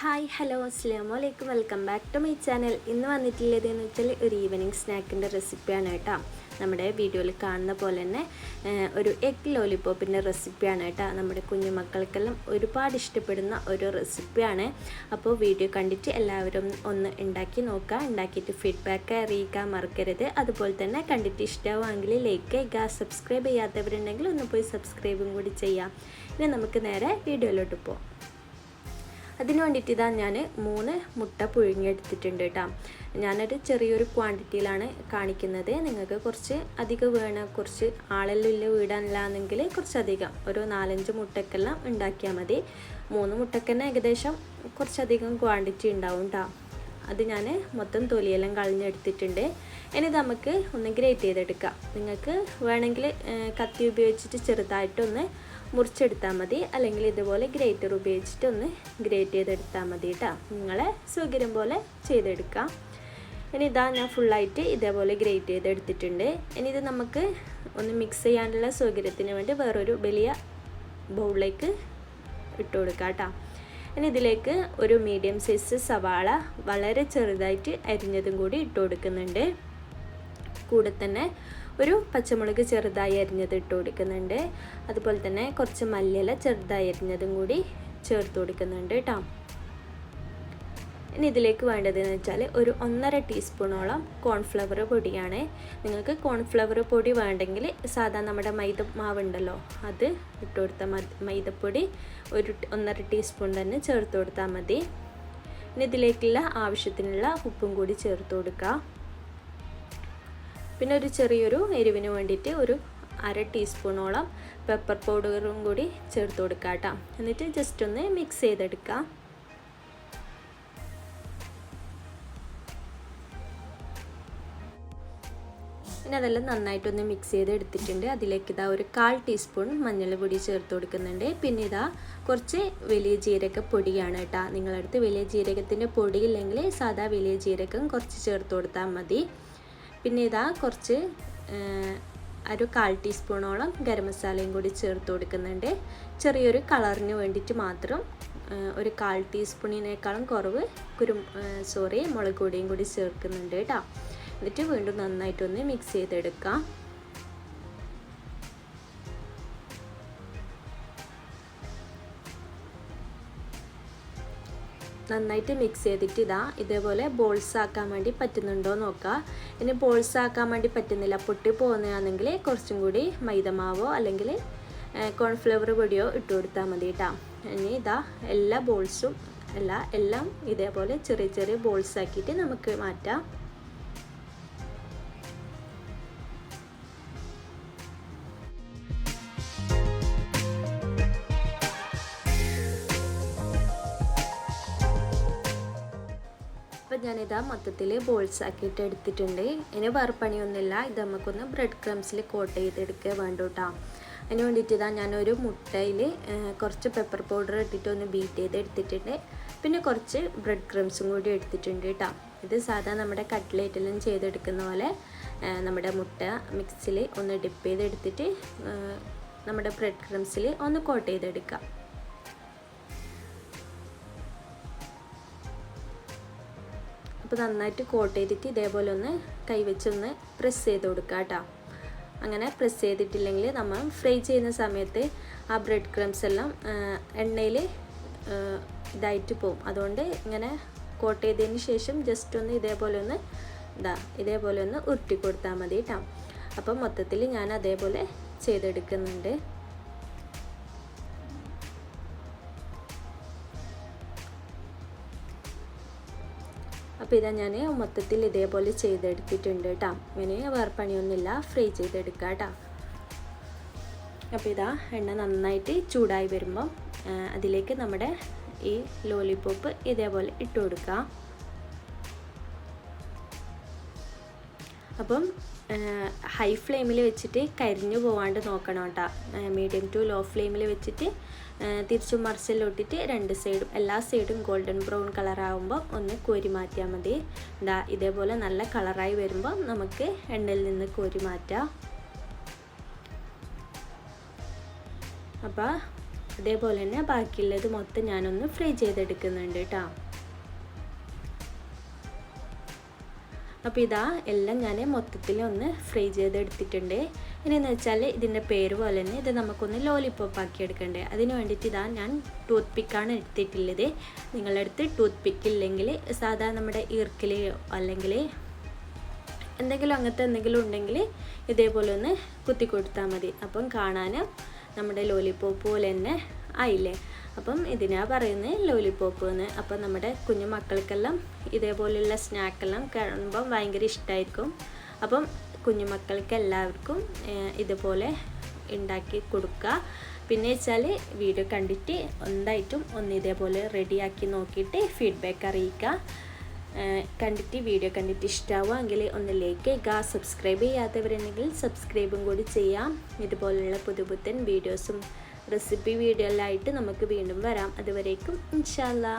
Hi hello അസ്സാം വലൈക്കും welcome back to my channel ഇന്ന് വന്നിട്ടുള്ളത് എന്ന് വെച്ചാൽ ഒരു ഈവനിങ് സ്നാക്കിന്റെ റെസിപ്പിയാണ് കേട്ടോ. നമ്മുടെ വീഡിയോയിൽ കാണുന്ന പോലെ തന്നെ ഒരു എഗ് ലോലിപ്പോപ്പിന്റെ റെസിപ്പിയാണ് കേട്ടോ. നമ്മുടെ കുഞ്ഞുമക്കൾക്കെല്ലാം ഒരുപാട് ഇഷ്ടപ്പെടുന്ന ഒരു റെസിപ്പിയാണ് അപ്പോൾ വീഡിയോ കണ്ടിട്ട് എല്ലാവരും ഒന്ന് ഉണ്ടാക്കി നോക്കുക ഉണ്ടാക്കിയിട്ട് ഫീഡ്ബാക്ക് അറിയിക്കാൻ മറക്കരുത്. അതുപോലെ തന്നെ കണ്ടിട്ട് ഇഷ്ടമാവുമെങ്കിൽ ലൈക്ക് ചെയ്യുക സബ്സ്ക്രൈബ് ചെയ്യാത്തവരുണ്ടെങ്കിൽ ഒന്ന് പോയി സബ്സ്ക്രൈബും കൂടി ചെയ്യാം. ഇനി നമുക്ക് നേരെ വീഡിയോയിലോട്ട് പോകാം അതിന് വേണ്ടിയിട്ട് ഇതാ ഞാൻ മൂന്ന് മുട്ട പുഴുങ്ങിയെടുത്തിട്ടുണ്ട് കേട്ടോ ഞാനൊരു ചെറിയൊരു ക്വാണ്ടിറ്റിയിലാണ് കാണിക്കുന്നത്. നിങ്ങൾക്ക് കുറച്ച് അധികം വേണം കുറച്ച് ആളെല്ലാം ഇല്ല വീടാനില്ലാന്നെങ്കിൽ കുറച്ചധികം ഒരു നാലഞ്ച് മുട്ടക്കെല്ലാം ഉണ്ടാക്കിയാൽ മതി. മൂന്ന് മുട്ടക്കന്നെ ഏകദേശം കുറച്ചധികം ക്വാണ്ടിറ്റി ഉണ്ടാവും കേട്ടോ അത് ഞാൻ മൊത്തം തൊലിയെല്ലാം കളഞ്ഞെടുത്തിട്ടുണ്ട്. ഇനി നമുക്ക് ഒന്ന് ഗ്രേറ്റ് ചെയ്തെടുക്കാം. നിങ്ങൾക്ക് വേണമെങ്കിൽ കത്തി ഉപയോഗിച്ചിട്ട് ചെറുതായിട്ടൊന്ന് മുറിച്ചെടുത്താൽ മതി. അല്ലെങ്കിൽ ഇതുപോലെ ഗ്രേറ്റർ ഉപയോഗിച്ചിട്ട് ഒന്ന് ഗ്രേറ്റ് ചെയ്തെടുത്താൽ മതി കേട്ടോ നിങ്ങളെ സൗകര്യം പോലെ ചെയ്തെടുക്കാം. ഇനി ഇതാ ഞാൻ ഫുള്ളായിട്ട് ഇതേപോലെ ഗ്രേറ്റ് ചെയ്തെടുത്തിട്ടുണ്ട്. ഇനി ഇത് നമുക്ക് ഒന്ന് മിക്സ് ചെയ്യാനുള്ള സൗകര്യത്തിന് വേണ്ടി വേറൊരു വലിയ ബൗളിലേക്ക് ഇട്ട് കൊടുക്കാം കേട്ടോ ഇനി ഇതിലേക്ക് ഒരു മീഡിയം സൈസ് സവാള വളരെ ചെറുതായിട്ട് അരിഞ്ഞതും കൂടി ഇട്ട് കൊടുക്കുന്നുണ്ട്. കൂടെ തന്നെ ഒരു പച്ചമുളക് ചെറുതായി അരിഞ്ഞത് ഇട്ട് കൊടുക്കുന്നുണ്ട്. അതുപോലെ തന്നെ കുറച്ച് മല്ലിയില ചെറുതായി അരിഞ്ഞതും കൂടി ചേർത്ത് കൊടുക്കുന്നുണ്ട് കേട്ടോ ഇനി ഇതിലേക്ക് വേണ്ടതെന്ന് വെച്ചാൽ ഒരു ഒന്നര ടീസ്പൂണോളം കോൺഫ്ലവർ പൊടിയാണ്. നിങ്ങൾക്ക് കോൺഫ്ലവർ പൊടി വേണ്ടെങ്കിൽ സാധാ നമ്മുടെ മൈദ മാവുണ്ടല്ലോ അത് ഇട്ട് കൊടുത്താൽ മതി. മൈദപ്പൊടി ഒരു ഒന്നര ടീസ്പൂൺ തന്നെ ചേർത്ത് കൊടുത്താൽ മതി. ഇനി ഇതിലേക്കുള്ള ആവശ്യത്തിനുള്ള ഉപ്പും കൂടി ചേർത്ത് കൊടുക്കുക പിന്നെ ഒരു ചെറിയൊരു എരിവിന് വേണ്ടിയിട്ട് ഒരു അര ടീസ്പൂണോളം പെപ്പർ പൗഡറും കൂടി ചേർത്ത് കൊടുക്കുക കേട്ടോ. എന്നിട്ട് ജസ്റ്റ് ഒന്ന് മിക്സ് ചെയ്തെടുക്കാം. പിന്നെ അതെല്ലാം നന്നായിട്ടൊന്ന് മിക്സ് ചെയ്ത് എടുത്തിട്ടുണ്ട് അതിലേക്ക് ഇതാ ഒരു കാൽ ടീസ്പൂൺ മഞ്ഞൾപ്പൊടി ചേർത്ത് കൊടുക്കുന്നുണ്ട്. പിന്നെ ഇതാ കുറച്ച് വലിയ ജീരക പൊടിയാണ് കേട്ടോ. നിങ്ങളടുത്ത് വലിയ ജീരകത്തിന്റെ പൊടി ഇല്ലെങ്കിൽ സാധാ വലിയ ജീരകം കുറച്ച് ചേർത്ത് കൊടുത്താൽ മതി. പിന്നെ ഇതാ കുറച്ച് ഒരു കാൽ ടീസ്പൂണോളം ഗരം മസാലയും കൂടി ചേർത്ത് കൊടുക്കുന്നുണ്ട്. ചെറിയൊരു കളറിന് വേണ്ടിയിട്ട് മാത്രം ഒരു കാൽ ടീസ്പൂണിനേക്കാളും കുറവ് കുരു സോറി മുളക് പൊടിയും കൂടി ചേർക്കുന്നുണ്ട് കേട്ടോ. എന്നിട്ട് വീണ്ടും നന്നായിട്ടൊന്ന് മിക്സ് ചെയ്തെടുക്കാം. നന്നായിട്ട് മിക്സ് ചെയ്തിട്ട് ഇതാ ഇതേപോലെ ബോൾസ് ആക്കാൻ വേണ്ടി പറ്റുന്നുണ്ടോ നോക്കുക ഇനി ബോൾസ് ആക്കാൻ വേണ്ടി പറ്റുന്നില്ല പൊട്ടി പോകുന്നതാണെങ്കിൽ കുറച്ചും കൂടി മൈദമാവോ അല്ലെങ്കിൽ കോൺഫ്ലവർ പൊടിയോ ഇട്ട് കൊടുത്താൽ മതി കേട്ടോ ഇനി ഇതാ എല്ലാ ബോൾസും അല്ല എല്ലാം ഇതേപോലെ ചെറിയ ചെറിയ ബോൾസ് ആക്കിയിട്ട് നമുക്ക് മാറ്റാം. ഞാനിതാ മൊത്തത്തിൽ ബോൾസ് ആക്കിയിട്ട് എടുത്തിട്ടുണ്ട്. ഇനി വേറെ പണിയൊന്നുമില്ല ഇത് നമുക്കൊന്ന് ബ്രെഡ് ക്രംസിൽ കോട്ട് ചെയ്തെടുക്കുക വേണ്ട കേട്ടോ അതിന് വേണ്ടിയിട്ട് ഇതാ ഞാനൊരു മുട്ടയിൽ കുറച്ച് പെപ്പർ പൗഡർ ഇട്ടിട്ട് ഒന്ന് ബീറ്റ് ചെയ്ത് എടുത്തിട്ടുണ്ട് പിന്നെ കുറച്ച് ബ്രെഡ് ക്രംസും കൂടി എടുത്തിട്ടുണ്ട് കേട്ടോ ഇത് സാധാ നമ്മുടെ കട്ട്ലേറ്റെല്ലാം ചെയ്തെടുക്കുന്ന പോലെ നമ്മുടെ മുട്ട മിക്സിൽ ഒന്ന് ഡിപ്പ് ചെയ്തെടുത്തിട്ട് നമ്മുടെ ബ്രെഡ് ക്രംസിൽ ഒന്ന് കോട്ട് ചെയ്തെടുക്കാം അപ്പോൾ നന്നായിട്ട് കോട്ട് ചെയ്തിട്ട് ഇതേപോലെ ഒന്ന് കൈവച്ചൊന്ന് പ്രസ് ചെയ്ത് കൊടുക്കുക കേട്ടോ അങ്ങനെ പ്രസ് ചെയ്തിട്ടില്ലെങ്കിൽ നമ്മൾ ഫ്രൈ ചെയ്യുന്ന സമയത്ത് ആ ബ്രെഡ് ക്രംസ് എല്ലാം എണ്ണയിൽ ഇതായിട്ട് പോവും. അതുകൊണ്ട് ഇങ്ങനെ കോട്ട് ചെയ്തതിന് ശേഷം ജസ്റ്റ് ഒന്ന് ഇതേപോലെ ഒന്ന് ഇതാ ഇതേപോലെ ഒന്ന് ഉരുട്ടി കൊടുത്താൽ മതി കേട്ടോ അപ്പം മൊത്തത്തിൽ ഞാൻ അതേപോലെ ചെയ്തെടുക്കുന്നുണ്ട്. അപ്പോൾ ഇതാ ഞാൻ മൊത്തത്തിൽ ഇതേപോലെ ചെയ്തെടുത്തിട്ടുണ്ട് കേട്ടോ ഇങ്ങനെ വേറെ പണിയൊന്നുമില്ല. ഫ്രൈ ചെയ്തെടുക്കുക കേട്ടോ അപ്പോൾ ഇതാ എണ്ണ നന്നായിട്ട് ചൂടായി വരുമ്പം അതിലേക്ക് നമ്മുടെ ഈ ലോലിപോപ്പ് ഇതേപോലെ ഇട്ട് കൊടുക്കുക അപ്പം ഹൈ ഫ്ലെയിമിൽ വെച്ചിട്ട് കരിഞ്ഞു പോവാണ്ട് നോക്കണം കേട്ടോ മീഡിയം ടു ലോ ഫ്ലെയിമിൽ വെച്ചിട്ട് തിരിച്ചു മറിച്ചിലോട്ടിട്ട് രണ്ട് സൈഡും എല്ലാ സൈഡും ഗോൾഡൻ ബ്രൗൺ കളറാകുമ്പോൾ ഒന്ന് കോരി മാറ്റിയാൽ മതി. ഇതാ ഇതേപോലെ നല്ല കളറായി വരുമ്പോൾ നമുക്ക് എണ്ണയിൽ നിന്ന് കോരി മാറ്റാം. അപ്പോൾ അതേപോലെ തന്നെ ബാക്കിയുള്ളത് മൊത്തം ഞാനൊന്ന് ഫ്രൈ ചെയ്തെടുക്കുന്നുണ്ട് കേട്ടോ അപ്പോൾ ഇതാ എല്ലാം ഞാൻ മൊത്തത്തിൽ ഒന്ന് ഫ്രൈ ചെയ്തെടുത്തിട്ടുണ്ട്. ഇനിയെന്ന് വെച്ചാൽ ഇതിന്റെ പേര് പോലെ തന്നെ ഇത് നമുക്കൊന്ന് ലോലിപ്പോപ്പ് ആക്കി എടുക്കണ്ടേ. അതിന് വേണ്ടിയിട്ട് ഇതാ ഞാൻ ടൂത്ത് പിക്കാണ് എടുത്തിട്ടുള്ളത്. നിങ്ങളുടെ അടുത്ത് ടൂത്ത് പിക്ക് ഇല്ലെങ്കിൽ സാധാരണ നമ്മുടെ ഈർക്കിലെയോ അല്ലെങ്കിൽ എന്തെങ്കിലും അങ്ങനത്തെ എന്തെങ്കിലും ഉണ്ടെങ്കിൽ ഇതേപോലെ ഒന്ന് കുത്തി കൊടുത്താൽ മതി. അപ്പം കാണാൻ നമ്മുടെ ലോലിപ്പോപ്പ് പോലെ തന്നെ ആയില്ലേ? അപ്പം ഇതിനാ പറയുന്നത് ലോലിപ്പോപ്പ് എന്ന്. അപ്പം നമ്മുടെ കുഞ്ഞു മക്കൾക്കെല്ലാം ഇതേപോലെയുള്ള സ്നാക്കെല്ലാം കാണുമ്പം ഭയങ്കര ഇഷ്ടമായിരിക്കും അപ്പം കുഞ്ഞുമക്കൾക്ക് എല്ലാവർക്കും ഇതുപോലെ ഉണ്ടാക്കി കൊടുക്കുക. പിന്നെ വെച്ചാൽ വീഡിയോ കണ്ടിട്ട് എന്തായിട്ടും ഒന്ന് ഇതേപോലെ റെഡിയാക്കി നോക്കിയിട്ട് ഫീഡ്ബാക്ക് അറിയിക്കുക. കണ്ടിട്ട് വീഡിയോ കണ്ടിട്ട് ഇഷ്ടമാവുമെങ്കിൽ ഒന്ന് ലൈക്ക് ചെയ്യുക. സബ്സ്ക്രൈബ് ചെയ്യാത്തവരുണ്ടെങ്കിൽ സബ്സ്ക്രൈബും കൂടി ചെയ്യാം. ഇതുപോലെയുള്ള പുതു പുത്തൻ വീഡിയോസും റെസിപ്പി വീഡിയോയിലായിട്ട് നമുക്ക് വീണ്ടും വരാം. അതുവരേക്കും ഇൻഷാല്ലാ